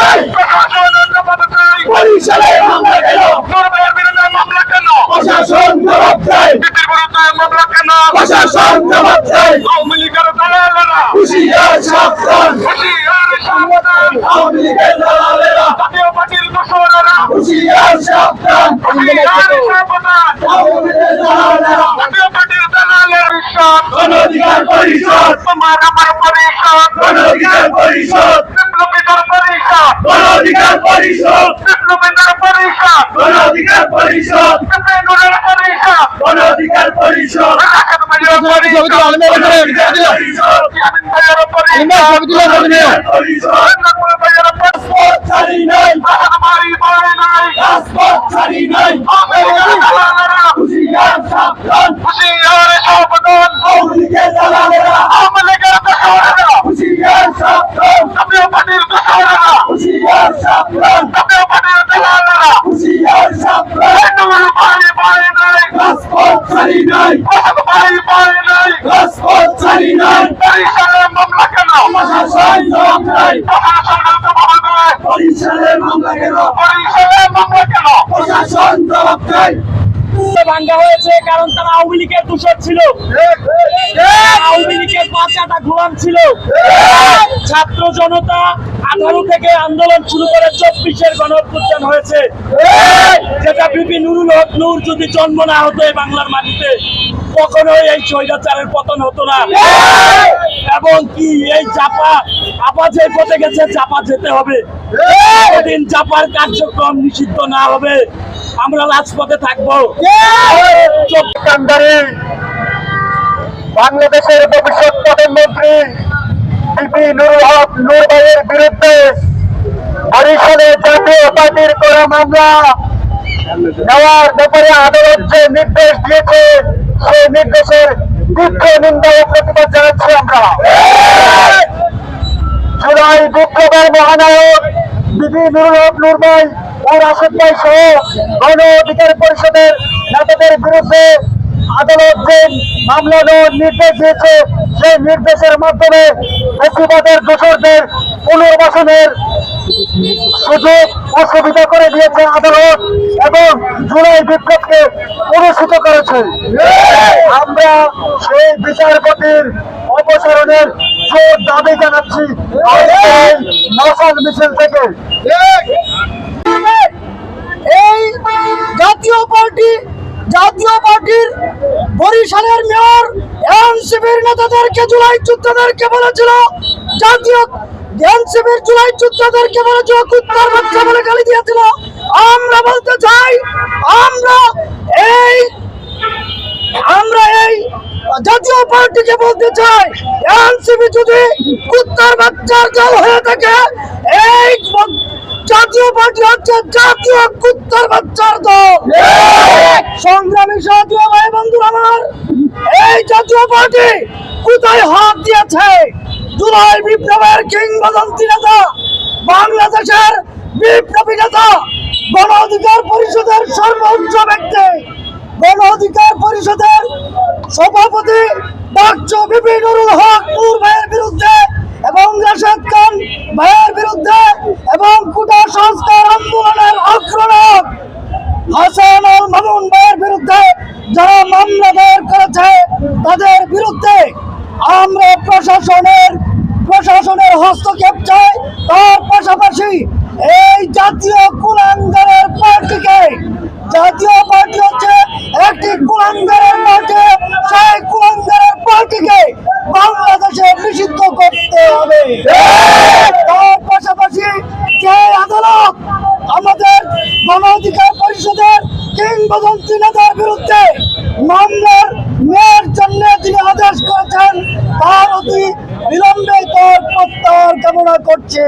চাই বরিশালে মামলা কেন নরমায়ের বিরুদ্ধে মামলা কেন? প্রশাসন জবাব চাই বিপির বিরুদ্ধে মামলা কেন প্রশাসন জবাব চাই আওয়ামী লীগের দালালেরা। হুশিয়ার সাবধান। হুঁশিয়ার সাবধান আওয়ামী লীগের দালালেরা। জাতীয় পার্টির দোষরেরা হুশিয়ার সাবধান হুঁশিয়ার সাবধান আওয়ামী পরিষদ। আমার পরিষদ। পরিষদ গণ অধিকার পরিষদ। বিপ্লবীদের পরিষদ। গণ অধিকার পরিষদ। বিপ্লবীদের পরিষদ গণ অধিকার পরিষদ রাখাত ভাইয়ের পরিষদ গণ অধিকার পরিষদ ইয়ামিন ভাইয়ের পরিষদ গণ অধিকার পরিষদ নাকুল ভাইয়ের পরিষদ রাজপথ ছাড়ি নাই আসাদ ভাই পারে নাই রাজপথ ছাড়ি নাই আমেরিকার দালালেরা হুশিয়ার সাবধান হুঁশিয়ার সাবধান আওয়ামী লীগের দালালেরা আওয়ামী লীগের দোষরেরা হুশিয়ার সাবধান জাতীয় পার্টির দোষরেরা হুশিয়ার সাবধান জাতীয় পার্টির দালালেরা হুশিয়ার সাবধান নাকুল ভাই পারে নাই রাজপথ ছাড়ি নাই আসাদ নাই। রাজপথ ছাড়ি নাই। বরিশালে মামলা কেন? প্রশাসন জবাব নাই। প্রশাসনের জবাব দেয় বরিশালের মামলা কেন? বরিশালে মামলা কেন? প্রশাসন জবাব নাই। ভাঙ্গা হয়েছে কারণ তারা আওয়ামী লীগের দূষণ ছিল। আওয়ামী লীগের বাচ্চাটা গোলাম ছিল। ছাত্র জনতা আঠারো থেকে আন্দোলন শুরু করে চব্বিশের গণ অভ্যুত্থান হয়েছে যেটা বিপি নুরুল হক নূর যদি জন্ম না হতো এই বাংলার মাটিতে, কখনোই এই স্বৈরাচারের পতন হতো না। এবং কি এই চাপা আপা যে পথে গেছে, চাপা যেতে হবে। দিন চাপার কার্যক্রম নিষিদ্ধ না হবে। আমরা রাজপথে থাকব। বাংলাদেশের ভবিষ্যৎ প্রধানমন্ত্রী বিপি ভাইয়ের বিরুদ্ধে বরিশালে জাতীয় পার্টির করা মামলা। নেওয়ার ব্যাপারে আদালত যে নির্দেশ দিয়েছে, সেই নির্দেশের তীব্র নিন্দা ও প্রতিবাদ জানাচ্ছি আমরা। জুলাই বিপ্লবের মহানায়ক বিপি নুরুল হক নূর ভাই ও রাশেদ ভাই সহ গণ অধিকার পরিষদের নেতাদের বিরুদ্ধে আদালত যে মামলা নেওয়ার নির্দেশ দিয়েছে, সেই নির্দেশের মাধ্যমে প্রতিবাদের দোষরদের পুনর্বাসনের সুযোগ ও সুবিধা করে দিয়েছে আদালত এবং জুলাই বিপ্লবকে অনুষ্ঠিত করেছে। আমরা সেই বিচারপতির অপসারণের জোর দাবি জানাচ্ছি মশাল মিছিল থেকে। এই জাতীয় পার্টি, জাতীয় পার্টির বরিশালের মেয়র এনসিপির নেতাদেরকে জুলাই যোদ্ধাদেরকে বলেছিল, জাতীয় এনসিপির জুলাই যোদ্ধাদেরকে বলেছিল কুত্তার বাচ্চা বলে গালি দিয়েছিল। আমরা বলতে চাই, আমরা এই আমরা এই জাতীয় পার্টিকে বলতে চাই এনসিপি যদি কুত্তার বাচ্চার দল হয়ে থাকে, এই জাতীয় পার্টি হচ্ছে জাতীয় কুত্তার বাচ্চার দল। সংগ্রামী জাতীয় ভাই বন্ধু আমার, এই জাতীয় পার্টি কোথায় হাত দিয়েছে? জুলাই বিপ্লবের কিংবদন্তি নেতা, বাংলাদেশের বিপ্লবী নেতা গণ অধিকার পরিষদের সর্বোচ্চ ব্যক্তি গণ অধিকার পরিষদের সভাপতি বিরুদ্ধে এবং বিরুদ্ধে এবং কুটা সংস্কার আন্দোলনের বিরুদ্ধে যারা মামলা দায়ের করেছে, তাদের বিরুদ্ধে আমরা প্রশাসনের প্রশাসনের হস্তক্ষেপ চাই। তার পাশাপাশি এই জাতীয় কুলাঙ্গারের পার্টিকে, জাতীয় পার্টি হচ্ছে একটি কুলাঙ্গারের পার্টি সেই কুলাঙ্গারের পার্টিকে বাংলাদেশে নিষিদ্ধ করতে হবে। তার পাশাপাশি যে আদালত আমাদের গণ অধিকার পরিষদের কিংবদন্তি নেতার বিরুদ্ধে মামলার মেয়ের জন্য তিনি আদেশ করেছেন, তার অতি বিলম্বে প্রত্যাহার কামনা করছে।